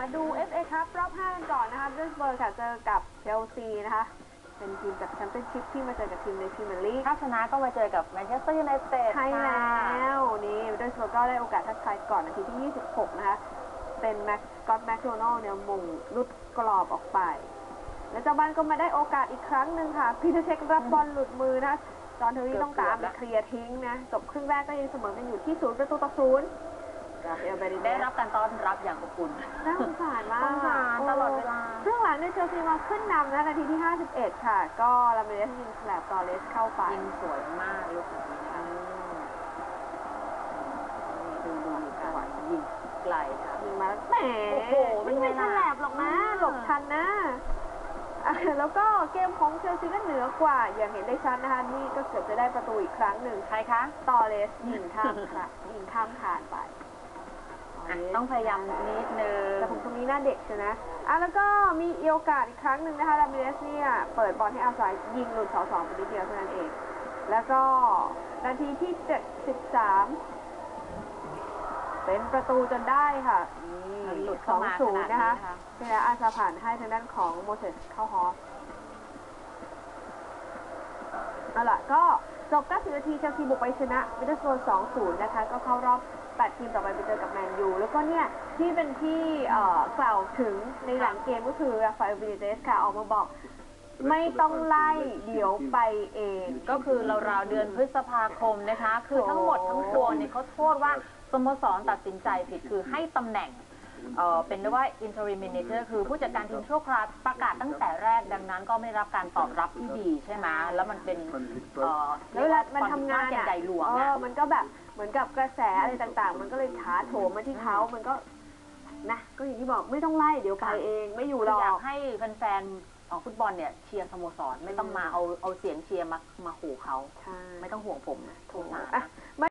มาดู FA ครับรอบ5กันก่อนนะคะเดสเบอร์ค่ะเจอกับเชลซีนะคะ เป็นทีมจากแชมเปี้ยนชิพที่มาเจอกับทีมในพรีเมียร์ลีกถ้าชนะก็มาเจอกับแมนเชสเตอร์ยูไนเต็ดใช่แล้วนี่เดสเบอร์ก็ได้โอกาสทักทายก่อนนาทีที่ 26 นะคะ เป็นแม็กสกอตแมคโดนัลเนี่ยมงลุดกรอบออกไป และเจ้าบ้านก็มาได้โอกาสอีกครั้งหนึ่งค่ะพีเตอร์เช็ครับบอลหลุดมือนะคะจอห์นเทอรี่ต้องตามไปเคลียร์ทิ้งนะจบครึ่งแรกก็ยังเสมอกันอยู่ที่ศูนย์ประตูต่อศูนย์ ราฟาเอลเบริเนได้สรับการต้อนรับอย่างอบอุ่น น่าสงสารมากสงสารตลอดเวลา ครึ่งหลังเนี่ยเชลซีมาขึ้นนำนะนาทีที่ 51 ค่ะ ก็ลาเมเลสยิงแฉลบตอเลสเข้าไปยิงสวยมากลูกนี้นะคะดูดูจังหวะยิงไกลค่ะ ยิงมาแล้วแหมโอ้โหเป็นไงไม่ล่ะฉลบหรอกนะ หลบทันนะอะแล้วก็เกมของเชลซีก็เหนือกว่า อย่างเห็นได้ชัดนะคะนี่ก็เกือบจะได้ประตูอีกครั้งหนึ่ง ใครคะ ตอเลสยิงข้ามค่ะยิงข้ามผ่านไปอะ ต้องพยายามนิดนึงแต่ผมตรงนี้หน้าเด็กใช่ไหมอะแล้วก็มีโอกาสอีกครั้งหนึ่งนะคะลามิเลสเนี่ยเปิดบอลให้อาซายยิงหลุดเสาสองไปนิดเดียวเท่านั้นเอง แล้วก็นาทีที่ 73 เป็นประตูจนได้ค่ะมันนี่หลุดสเข้าองมาศูขนนาดย์นี้นะคะนะคะนี่นะอาซาผ่านให้ทางด้านของโมเสสเข้าฮอฟ เอาล่ะก็จบ 90 นาทีเชลซีบุกไปชนะมิดเดิลสโตร2-0 นะคะ ก็เข้ารอบ 8 ทีมต่อไปไปเจอกับแมนยู แล้วก็เนี่ย ที่เป็นที่เอ่อกล่าวถึงในหลังเกมก็คือราฟาเอลเบนิเตสค่ะ ออกมาบอก ไม่ต้องไล่เดี๋ยวไปเอง ก็คือราวๆเดือนพฤษภาคมนะคะ คือทั้งหมดทั้งปวงเนี่ยเขาโทษว่าสโมสรตัดสินใจผิดคือให้ตำแหน่ง เอ่อเป็นเรียกว่า interim manager คือผู้จัดการทีมชั่วคราวประกาศตั้งแต่แรกดังนั้นก็ไม่ได้รับการตอบรับที่ดีใช่ไหมแล้วมันเป็นเอ่อแล้วเวลามันทำงานเรียกว่ควมผิดพลดอะใหญ่หลวงเออะอมันก็แบบเหมือนกับกระแสอะไรต่างๆ มันก็เลยถาโถมมาที่เขามันก็นะก็อย่างที่บอกไม่ต้องไล่เดี๋ยวไปเองไม่อยู่หรคือออยากกให้แฟนๆของฟุตบอลเนี่ยเชียร์สโมสรไม่ต้องมาเอาเอาเสียงเชียร์มามาขู่เขา ใช่ไม่ต้องห่วงผมนะโถสงสารอะนะ